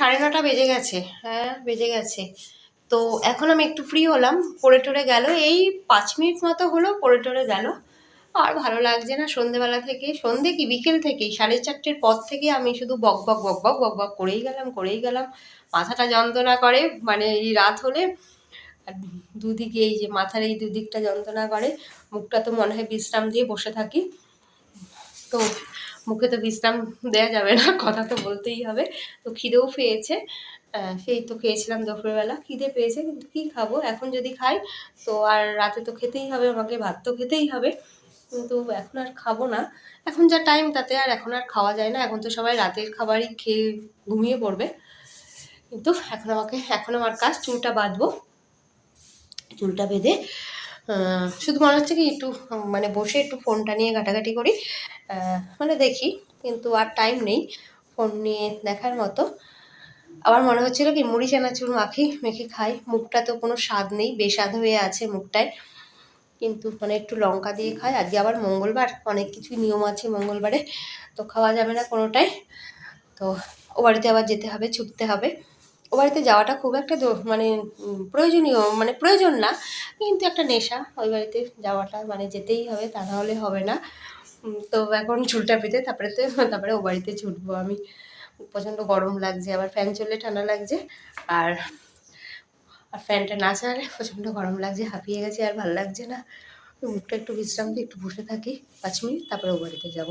সাড়ে নটা বেজে গেছে। হ্যাঁ বেজে গেছে। তো এখন আমি একটু ফ্রি হলাম, পড়ে টরে গেল। এই পাঁচ মিনিট মতো হলো পড়ে টরে গেল। আর ভালো লাগছে না সন্ধেবেলা থেকে। সন্ধে কি, বিকেল থেকেই? সাড়ে চারটের পর থেকে আমি শুধু বক বক বক বক বক বক করেই গেলাম করেই গেলাম। মাথাটা যন্ত্রণা করে মানে এই রাত হলে দুদিকে এই যে মাথার এই দুদিকটা যন্ত্রণা করে। মুখটা তো মনে হয় বিশ্রাম দিয়ে বসে থাকি। তো মুখে তো বিশ্রাম দেওয়া যাবে না, কথা তো বলতেই হবে। তো খিদেও পেয়েছে সেই তো খেয়েছিলাম দুপুরবেলা। খিদে পেয়েছে, কিন্তু কী খাব? এখন যদি খাই, তো আর রাতে তো খেতেই হবে, আমাকে ভাত তো খেতেই হবে। কিন্তু এখন আর খাব না। এখন যা টাইম তাতে আর এখন আর খাওয়া যায় না। এখন তো সবাই রাতের খাবারই খেয়ে ঘুমিয়ে পড়বে। কিন্তু এখন আমাকে এখন আমার কাজ, চুলটা বাঁধবো। চুলটা বেঁধে শুধু মনে হচ্ছে কি একটু মানে বসে একটু ফোনটা নিয়ে ঘাটাঘাটি করি। মানে দেখি, কিন্তু আর টাইম নেই ফোন নিয়ে দেখার মতো। আবার মনে হচ্ছিল কি, মুড়ি, চানাচুর, মাখি, মেখে খাই। মুখটা তো কোনো স্বাদ নেই, বেস্বাদ হয়ে আছে মুখটায়। কিন্তু মানে একটু লঙ্কা দিয়ে খাই। আজকে আবার মঙ্গলবার, অনেক কিছুই নিয়ম আছে মঙ্গলবারে। তো খাওয়া যাবে না কোনোটাই তো ও বাড়িতে আবার যেতে হবে, ছুটতে হবে। ও বাড়িতে যাওয়াটা খুব একটা মানে প্রয়োজনীয় মানে প্রয়োজন না, কিন্তু একটা নেশা ওই বাড়িতে যাওয়াটা মানে যেতেই হবে, তা না হলে হবে না। তো এখন চুলটা পেতে তারপরে তো, তারপরে ও বাড়িতে ছুটবো আমি। প্রচণ্ড গরম লাগছে, আবার ফ্যান চললে ঠান্ডা লাগছে, আর আর ফ্যানটা না চালালে প্রচণ্ড গরম লাগছে, হাঁপিয়ে গেছে আর ভালো লাগছে না। মুখটা একটু বিশ্রাম দিয়ে একটু বসে থাকি, পাঁচ মিনিট, তারপরে ও বাড়িতে যাব।